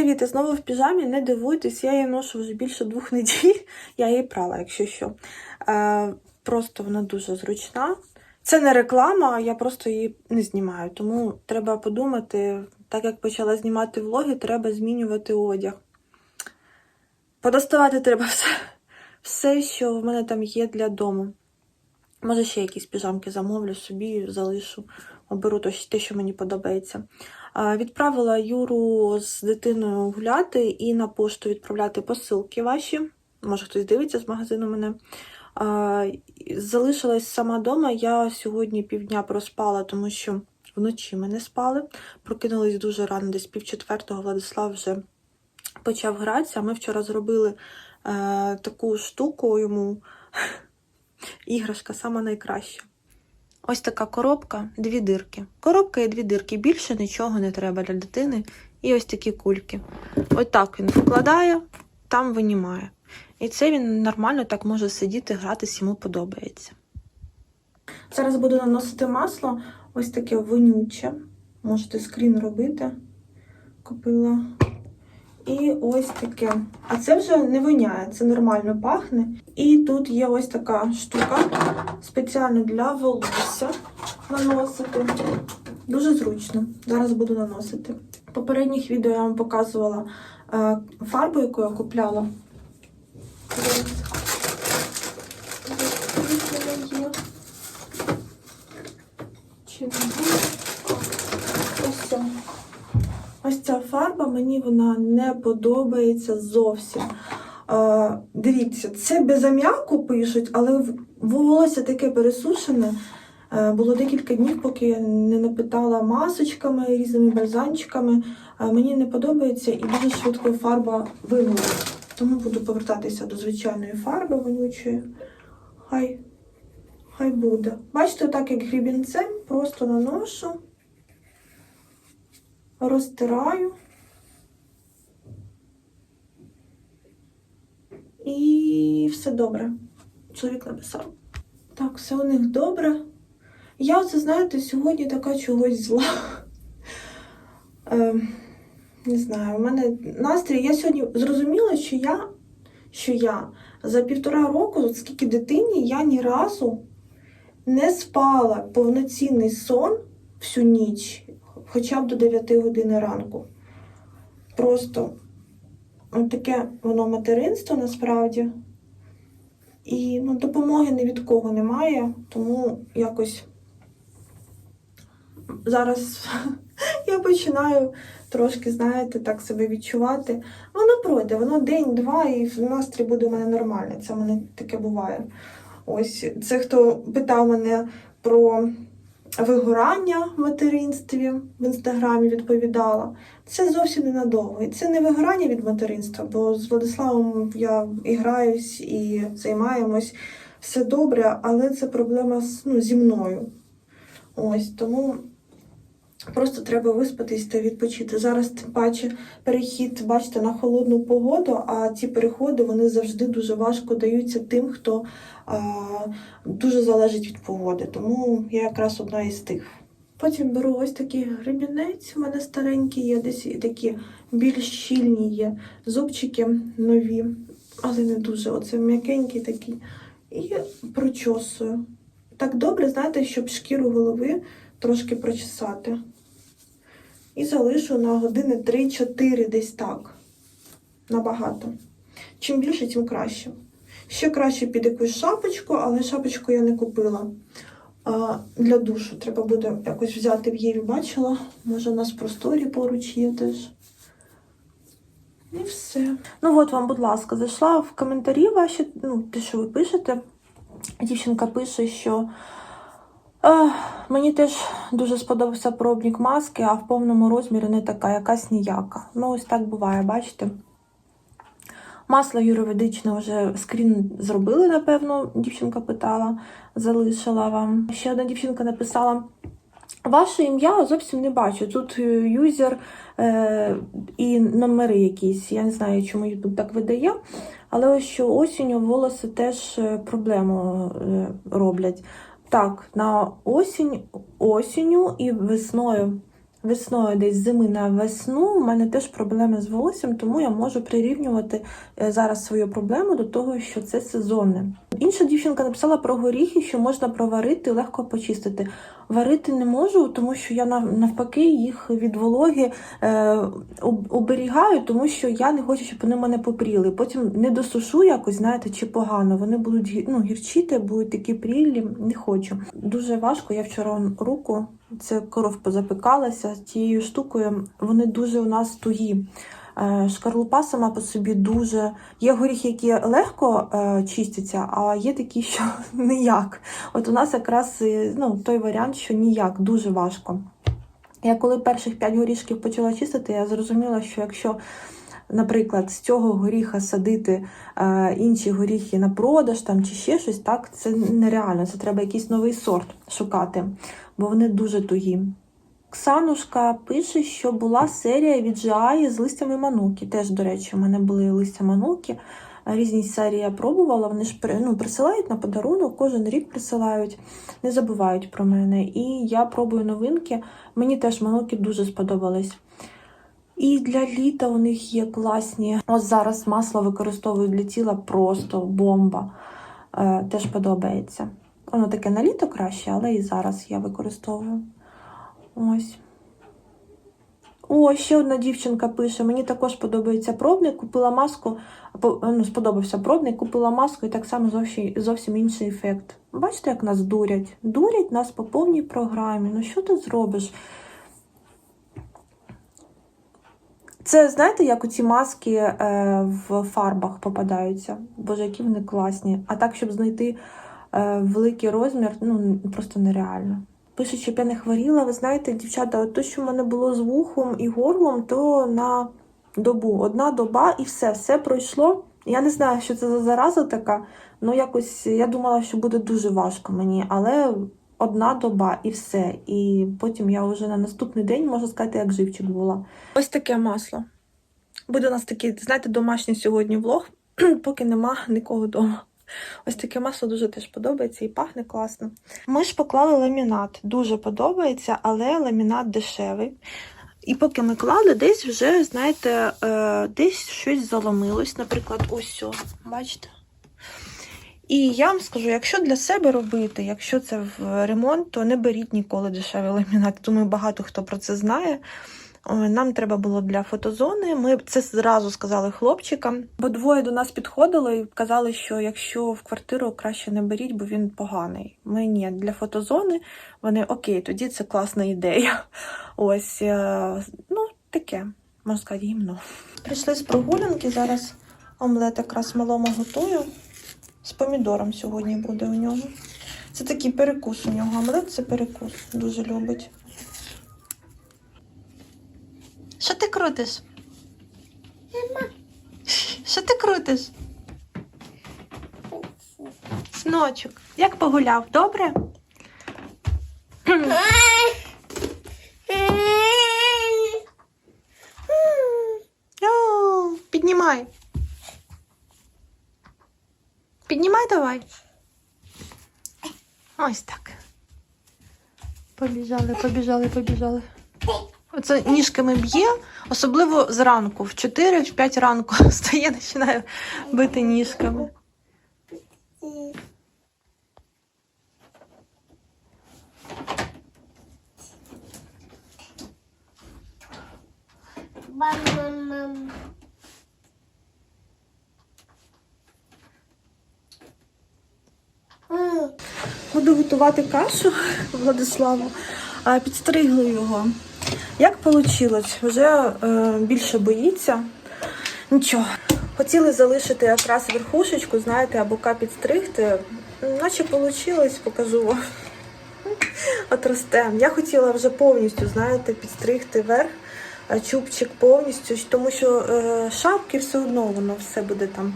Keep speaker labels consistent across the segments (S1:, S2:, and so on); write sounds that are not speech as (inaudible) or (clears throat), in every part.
S1: Привіт, знову в піжамі, не дивуйтесь, я її ношу вже більше двох неділь. (laughs) Я її прала, якщо що. Е, просто вона дуже зручна. Це не реклама, я просто її не знімаю. Тому треба подумати, так як почала знімати влоги, треба змінювати одяг. Подоставати треба все, все, що в мене там є для дому. Може, ще якісь піжамки замовлю собі, залишу, оберу те, що мені подобається. Відправила Юру з дитиною гуляти і на пошту відправляти посилки ваші. Може, хтось дивиться з магазину мене. Залишилась сама вдома. Я сьогодні півдня проспала, тому що вночі ми не спали. Прокинулись дуже рано, десь пів четвертого Владислав вже почав гратися. Ми вчора зробили е, таку штуку йому. (laughs) Іграшка сама найкраща. Ось така коробка, дві дирки. Коробка і дві дирки. Більше нічого не треба для дитини. І ось такі кульки. Ось так він вкладає, там винімає. І це він нормально так може сидіти, гратись, йому подобається. Зараз буду наносити масло, ось таке вонюче. Можете скрін робити. Купила. І ось таке. А це вже не воняє, це нормально пахне. І тут є ось така штука спеціально для волосся наносити. Дуже зручно. Зараз буду наносити. В попередніх відео я вам показувала е, фарбу, яку я купляла. Ось. Ось вона є. Чи не буде? Ось ця. Ось ця фарба, мені вона не подобається зовсім. Е, дивіться, це без аміаку пишуть, але волосся таке пересушене. Е, було декілька днів, поки я не напитала масочками, різними бальзамчиками. Е, мені не подобається і дуже швидко фарба вимила. Тому буду повертатися до звичайної фарби вонючої. Хай, хай буде. Бачите, так як грібінцем, просто наношу розтираю. І все добре. Чоловік написав. Так, все у них добре. Я оце, знаєте, сьогодні така чогось зла. Е, не знаю, у мене настрій. Я сьогодні зрозуміла, що я, що я за півтора року, от скільки дитині, я ні разу не спала повноцінний сон всю ніч хоча б до 9 години ранку. Просто от таке воно материнство насправді. І ну, допомоги ні від кого немає, тому якось зараз (laughs) я починаю трошки, знаєте, так себе відчувати. Воно пройде, воно день-два, і настрій буде у мене нормальний. Це в мене таке буває. Ось це хто питав мене про вигорання в материнстві в інстаграмі відповідала. Це зовсім ненадовго. І це не вигорання від материнства, бо з Владиславом я і граюсь, і займаємось все добре, але це проблема ну, зі мною. Ось тому просто треба виспатись та відпочити. Зараз тим паче перехід, бачите, на холодну погоду, а ці переходи вони завжди дуже важко даються тим, хто а, дуже залежить від погоди. Тому я якраз одна із тих. Потім беру ось такий гребінець, у мене старенький є, десь і такі більш щільні є зубчики нові, але не дуже. Оце м'якенький такий. І прочосую. Так добре, знаєте, щоб шкіру голови трошки прочесати. І залишу на години 3-4 десь так. Набагато. Чим більше, тим краще. Ще краще під якусь шапочку, але шапочку я не купила. А, для душу треба буде якось взяти в Єві, бачила. Може, у нас просторі поруч є теж. І все. Ну от вам, будь ласка, зайшла в коментарі ваші, ну, те, що ви пишете. Дівчинка пише, що е, мені теж дуже сподобався пробник маски, а в повному розмірі не така, якась ніяка. Ну, ось так буває, бачите. Масло юридичне вже скрін зробили, напевно, дівчинка питала, залишила вам. Ще одна дівчинка написала. Ваше ім'я зовсім не бачу. Тут е, юзер е, і номери якісь. Я не знаю, чому YouTube так видає. Але ось що осінню волоси теж е, проблему е, роблять. Так, на осінь, осінню і весною весною, десь зими на весну, у мене теж проблеми з волоссям, тому я можу прирівнювати е, зараз свою проблему до того, що це сезонне. Інша дівчинка написала про горіхи, що можна проварити, легко почистити. Варити не можу, тому що я навпаки їх від вологи е, оберігаю, тому що я не хочу, щоб вони мене попріли. Потім не досушу якось, знаєте, чи погано. Вони будуть ну, гірчити, будуть такі прілі. Не хочу. Дуже важко. Я вчора руку, це коров позапикалася тією штукою. Вони дуже у нас тугі. Е, Шкарлупа сама по собі дуже. Є горіхи, які легко е, чистяться, а є такі, (laughs) що ніяк. От у нас якраз ну, той варіант, що ніяк, дуже важко. Я коли перших 5 горішків почала чистити, я зрозуміла, що якщо, наприклад, з цього горіха садити е, інші горіхи на продаж там, чи ще щось, так, це нереально. Це треба якийсь новий сорт шукати, бо вони дуже тугі. Ксанушка пише, що була серія від Жаї з листями мануки. Теж, до речі, у мене були листя мануки. Різні серії я пробувала. Вони ж ну, присилають на подарунок, кожен рік присилають, не забувають про мене. І я пробую новинки. Мені теж мануки дуже сподобались. І для літа у них є класні. Ось зараз масло використовую для тіла просто бомба. Е, теж подобається. Воно таке на літо краще, але і зараз я використовую. Ось. О, ще одна дівчинка пише: мені також подобається пробник. Купила маску, ну, сподобався пробник, купила маску і так само зовсім, зовсім інший ефект. Бачите, як нас дурять? Дурять нас по повній програмі. Ну що ти зробиш? Це знаєте, як оці маски е, в фарбах попадаються. Боже, які вони класні. А так, щоб знайти е, великий розмір, ну просто нереально. Пише, щоб я не хворіла. Ви знаєте, дівчата, то, що в мене було з вухом і горлом, то на добу. Одна доба і все, все пройшло. Я не знаю, що це за зараза така. Ну, якось я думала, що буде дуже важко мені, але одна доба і все. І потім я вже на наступний день, можна сказати, як живчик була. Ось таке масло. Буде у нас такий, знаєте, домашній сьогодні влог, (clears throat) поки нема нікого вдома. Ось таке масло дуже теж подобається і пахне класно. Ми ж поклали ламінат. Дуже подобається, але ламінат дешевий. І поки ми клали, десь вже, знаєте, е, десь щось заломилось. Наприклад, ось о, бачите? І я вам скажу, якщо для себе робити, якщо це в ремонт, то не беріть ніколи дешевий ламінат. Думаю, багато хто про це знає. Ой, Нам треба було для фотозони. Ми це зразу сказали хлопчикам, бо двоє до нас підходили і казали, що якщо в квартиру краще не беріть, бо він поганий. Ми ні, для фотозони вони окей, тоді це класна ідея. (laughs) Ось, е, ну, таке, можна сказати, гімно. Прийшли з прогулянки, зараз омлет якраз малому готую. З помідором сьогодні буде у нього. Це такий перекус у нього. Омлет це перекус. Дуже любить. Що ти крутиш? Що ти крутиш? Синочок, як погуляв? Добре? О, піднімай. Піднімай давай. Ось так. Побіжали, побіжали, побіжали. Оце ніжками б'є, особливо зранку, в 4-5 ранку (laughs) стає, починає бити ніжками. Буду готувати кашу Владиславу, підстригли його. Як вийшло? Вже е, більше боїться. Нічого. Хотіли залишити якраз верхушечку, знаєте, а бока підстригти. Наче вийшло, покажу вам. От росте. Я хотіла вже повністю, знаєте, підстригти верх, е, чубчик повністю, тому що е, шапки все одно воно все буде там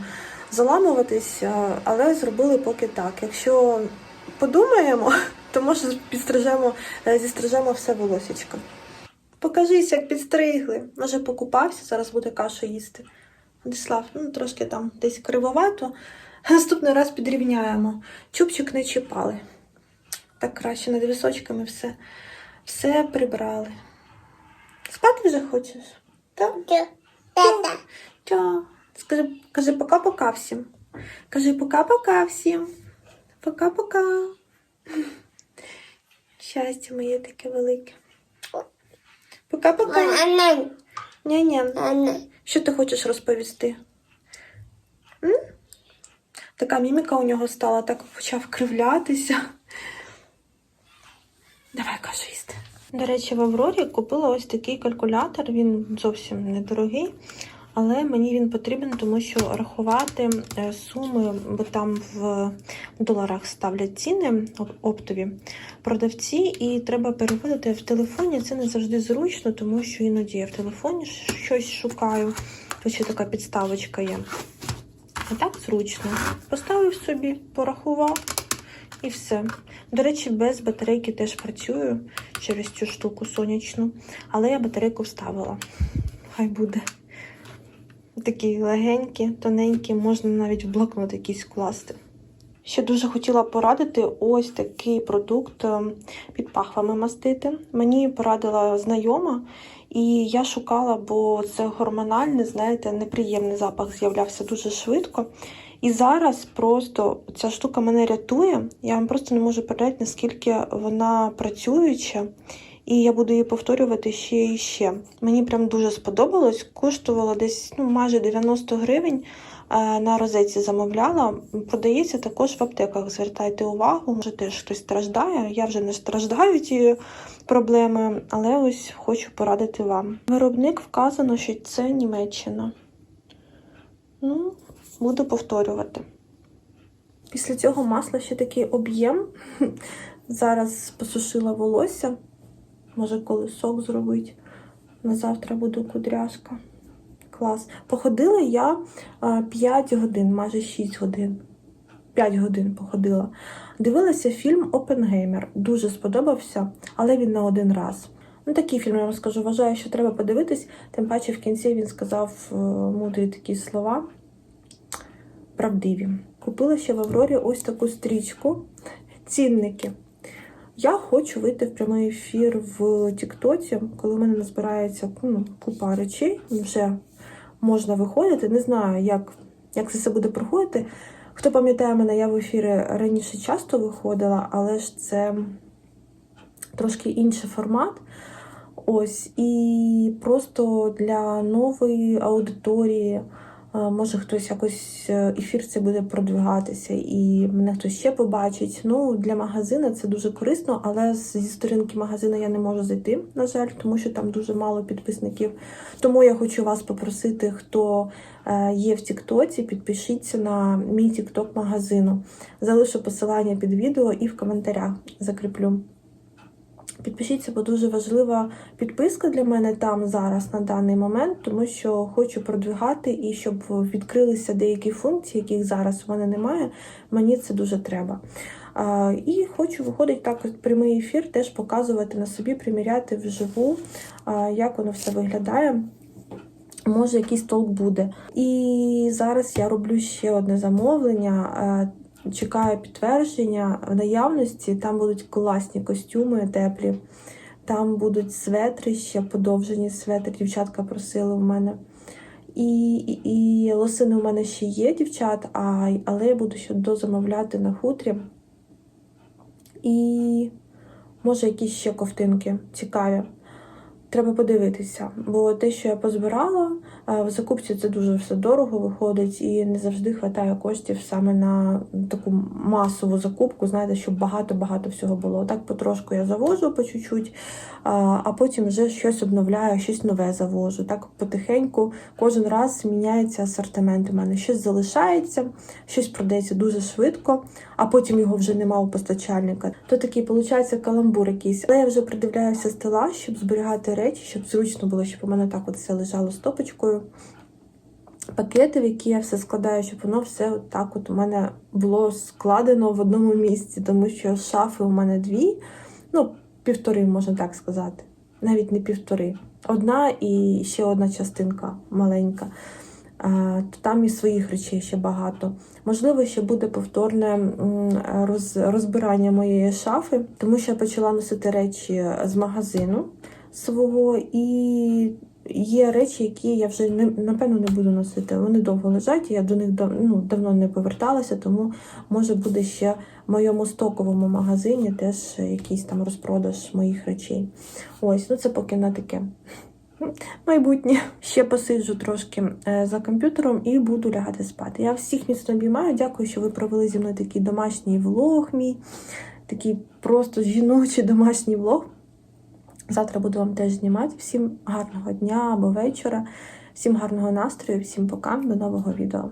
S1: заламуватись, е, але зробили поки так. Якщо подумаємо, (laughs) то може підстрижемо, е, зістрижемо все волосечко. Покажись, як підстригли. Може покупався, зараз буде кашу їсти. Владислав, ну трошки там десь кривовато. Наступний раз підрівняємо. Чубчик не чіпали. Так краще над височками все, все прибрали. Спати вже хочеш? Так? Скажи, кажи пока-пока всім. Кажи пока-пока всім. Пока-пока. Щастя моє таке велике. Пока-пока. Ня-ня. Що ти хочеш розповісти? М? Така міміка у нього стала, так почав кривлятися. Давай, кажу їсти. До речі, в Аврорі купила ось такий калькулятор. Він зовсім недорогий, але мені він потрібен, тому що рахувати е, суми, бо там в доларах ставлять ціни оптові продавці, і треба переводити в телефоні. Це не завжди зручно, тому що іноді я в телефоні щось шукаю. Тут ще така підставочка є. А так зручно. Поставив собі, порахував і все. До речі, без батарейки теж працюю через цю штуку сонячну, але я батарейку вставила. Хай буде. Такі легенькі, тоненькі, можна навіть в блокнот якийсь вкласти. Ще дуже хотіла порадити ось такий продукт е, під пахвами мастити. Мені порадила знайома, і я шукала, бо це гормональний, знаєте, неприємний запах з'являвся дуже швидко. І зараз просто ця штука мене рятує. Я вам просто не можу передати, наскільки вона працююча. І я буду її повторювати ще і ще. Мені прям дуже сподобалось. Коштувало десь ну, майже 90 гривень. Е, На розетці замовляла. Продається також в аптеках. Звертайте увагу, може теж хтось страждає. Я вже не страждаю цією проблемою, але ось хочу порадити вам. Виробник вказано, що це Німеччина. Ну, буду повторювати. Після цього масла ще такий об'єм. (laughs) Зараз посушила волосся. Може, колесок зробити. На завтра буду кудряшка. Клас. Походила я 5 годин, майже 6 годин. 5 годин походила. Дивилася фільм Опенгеймер. Дуже сподобався, але він на один раз. Ну, такий фільм, я вам скажу, вважаю, що треба подивитись. Тим паче в кінці він сказав е, мудрі такі слова. Правдиві. Купила ще в Аврорі ось таку стрічку. Цінники. Я хочу вийти в прямий ефір в Тіктоці, коли в мене назбирається ну, купа речей. Вже можна виходити. Не знаю, як, як це все буде проходити. Хто пам'ятає мене, я в ефірі раніше часто виходила, але ж це трошки інший формат. Ось, і просто для нової аудиторії. Може, хтось якось е, ефір це буде продвигатися, і мене хтось ще побачить. Ну, для магазину це дуже корисно, але зі сторінки магазину я не можу зайти, на жаль, тому що там дуже мало підписників. Тому я хочу вас попросити, хто е, є в Тіктоці, підпишіться на мій Тікток магазину. Залишу посилання під відео і в коментарях закріплю. Підпишіться, бо дуже важлива підписка для мене там зараз на даний момент, тому що хочу продвигати і щоб відкрилися деякі функції, яких зараз у мене немає. Мені це дуже треба. І хочу виходить так прямий ефір, теж показувати на собі, приміряти вживу, як воно все виглядає. Може, якийсь толк буде. І зараз я роблю ще одне замовлення. Чекаю підтвердження в наявності. Там будуть класні костюми теплі, там будуть светри ще подовжені светри. Дівчатка просили в мене. І, і, і лосини у мене ще є, дівчат, а, але я буду ще дозамовляти на хутрі. І може якісь ще ковтинки цікаві. Треба подивитися, бо те, що я позбирала, е, в закупці це дуже все дорого виходить, і не завжди вистачає коштів саме на таку масову закупку, знаєте, щоб багато-багато всього було. Так потрошку я завожу по чуть-чуть, а потім вже щось обновляю, щось нове завожу. Так потихеньку кожен раз міняється асортимент. У мене щось залишається, щось продається дуже швидко, а потім його вже нема у постачальника. То такий виходить каламбур якийсь. Але я вже придивляюся стела, щоб зберігати речі, щоб зручно було, щоб у мене так от все лежало стопочкою. Пакети, в які я все складаю, щоб воно все так от у мене було складено в одному місці, тому що шафи у мене дві, ну, півтори, можна так сказати. Навіть не півтори. Одна і ще одна частинка маленька. Там і своїх речей ще багато. Можливо, ще буде повторне розбирання моєї шафи, тому що я почала носити речі з магазину. свого, і є речі, які я вже не, напевно не буду носити. Вони довго лежать, я до них ну, давно не поверталася, тому може буде ще в моєму стоковому магазині теж якийсь там розпродаж моїх речей. Ось, ну це поки на таке. (laughs) Майбутнє. Ще посиджу трошки е, за комп'ютером і буду лягати спати. Я всіх міцно обіймаю. Дякую, що ви провели зі мною такий домашній влог мій, такий просто жіночий домашній влог. Завтра буду вам теж знімати. Всім гарного дня або вечора, всім гарного настрою, всім пока, до нового відео.